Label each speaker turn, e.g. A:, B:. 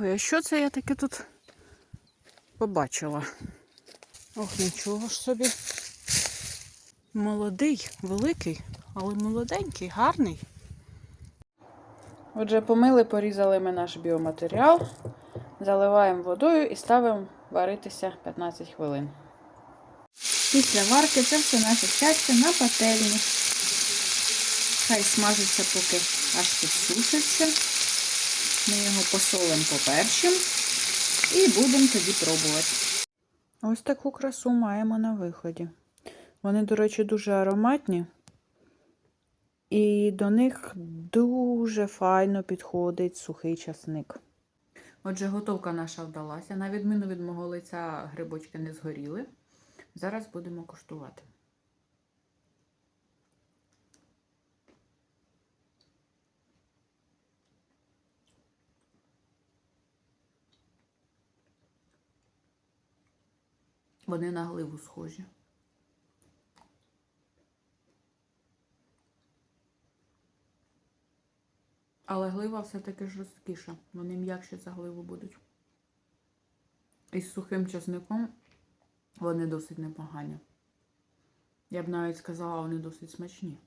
A: Ой, а що це я таке тут побачила? Ох, нічого ж собі. Молодий, великий, але молоденький, гарний. Отже, помили, порізали ми наш біоматеріал, заливаємо водою і ставимо варитися 15 хвилин. Після варки це все наше щастя на пательні. Хай смажиться, поки аж підсушиться. Ми його посолимо поперчим і будемо тоді пробувати. Ось таку красу маємо на виході. Вони, до речі, дуже ароматні. І до них дуже файно підходить сухий часник. Отже, готовка наша вдалася. На відміну від мого лиця грибочки не згоріли. Зараз будемо коштувати. Вони на гливу схожі. Але глива все-таки жорсткіша. Вони м'якші за гливу будуть. І з сухим часником вони досить непогані. Я б навіть сказала, вони досить смачні.